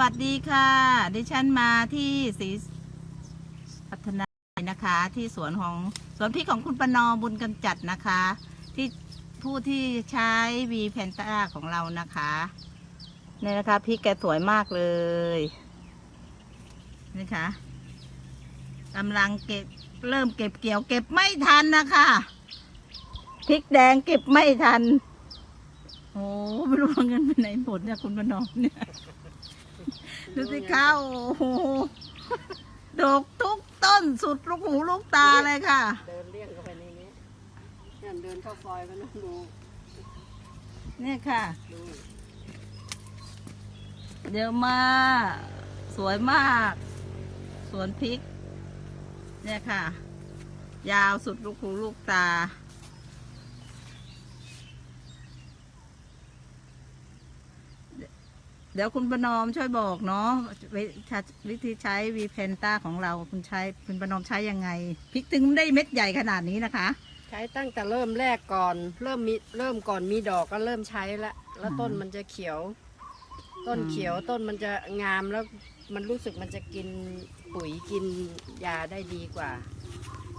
วัสดีค่ะ ดิฉันมาที่ศรีพัฒนานะคะ ที่สวนของสวนพริกของคุณประนอมบุญกำจัดนะคะ ที่ผู้ที่ใช้วีแพนต้าของเรานะคะนี่นะคะพริกแกสวยมากเลยนี่ค่ะกำลังเก็บเริ่มเก็บเกี่ยวเก็บไม่ทันนะคะพริกแดงเก็บไม่ทัน โอ้ไม่รู้ว่าเงินไปไหนหมดเนี่ยคุณประนอมเนี่ย ดูสิคะโอ้โหดกทุกต้นสุดลูกหูลูกตาเลยค่ะ เดินเลี่ยงเข้าไปในนี้เนี่ยเดินเข้าซอยไปนะดูเนี่ยค่ะ ดูเยอะมาก สวยมาก สวนพริก เนี่ยค่ะ ยาวสุดลูกหูลูกตา ดี๋ยวคุณประนอมช่วยบอกเนาะวิวิธีใช้วีเพนต้าของเราคุณใช้คุณประนอมใช้ยังไงพริกถึงได้เม็ดใหญ่ขนาดนี้นะคะ ใช้ตั้งแต่เริ่มแรกก่อน เริ่มมีเริ่มก่อนมีดอกก็เริ่มใช้ละแล้วต้นมันจะเขียว ต้นอืมเขียวต้นมันจะงามแล้วมันรู้สึกมันจะกินปุ๋ยกินยาได้ดีกว่า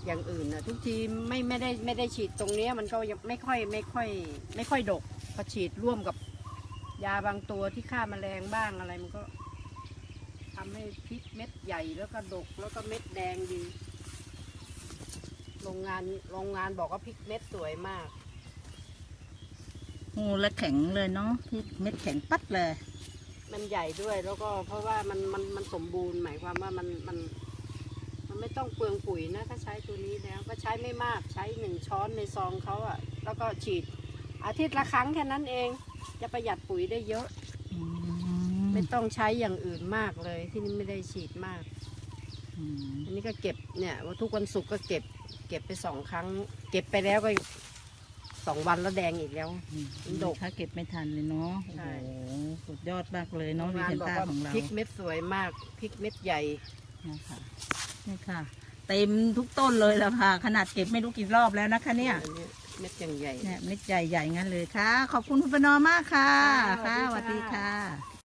อย่างอื่นนะทุกทีไม่ไม่ได้ไม่ได้ฉีดตรงเนี้ยมันก็ยังไม่ค่อยไม่ค่อย ไม่ค่อยดกพอฉีดร่วมกับ ยาบางตัวที่ฆ่าแมลงบ้างอะไรมันก็ทำให้พริกเม็ดใหญ่แล้วก็ดกแล้วก็เม็ดแดงดี โรงงานโรงงานบอกว่าพริกเม็ดสวยมากโอ้และแข็งเลยเนาะพริกเม็ดแข็งปัดเลย มันใหญ่ด้วยแล้วก็เพราะว่ามันมันมันสมบูรณ์หมายความว่ามันมัน มันไม่ต้องเปลืองปุ๋ยนะ ถ้าใช้ตัวนี้แล้ว ก็ใช้ไม่มากใช้หนึ่งช้อนในซองเขาอะแล้วก็ฉีดอาทิตย์ละครั้งแค่นั้นเอง จะประหยัดปุ๋ยได้เยอะ อืมไม่ต้องใช้อย่างอื่นมากเลย ที่นี่ไม่ได้ฉีดมาก อืมอันนี้ก็เก็บเนี่ยว่าทุกวันศุกร์ก็เก็บ เก็บไปสองครั้ง เก็บไปแล้วก็สองวันแล้วแดงอีกแล้วดกถ้าเก็บไม่ทันเลยเนาะใช่ โอ้โหสุดยอดมากเลยเนาะโรงวีงานเพนบอกต้าว่าของเราพริกเม็ดสวยมากพริกเม็ดใหญ่ นะคะนี่ค่ะ เต็มทุกต้นเลยละค่ะ ขนาดเก็บไม่รู้กี่รอบแล้วนะคะเนี่ย อันี้ เม็ดอย่างใหญ่ เนี่ยเม็ดใหญ่ๆงั้นเลยค่ะ ขอบคุณคุณประนอมมากค่ะ ค่ะค่ะสสวัวัสสดีดีค่ะ ค่ะ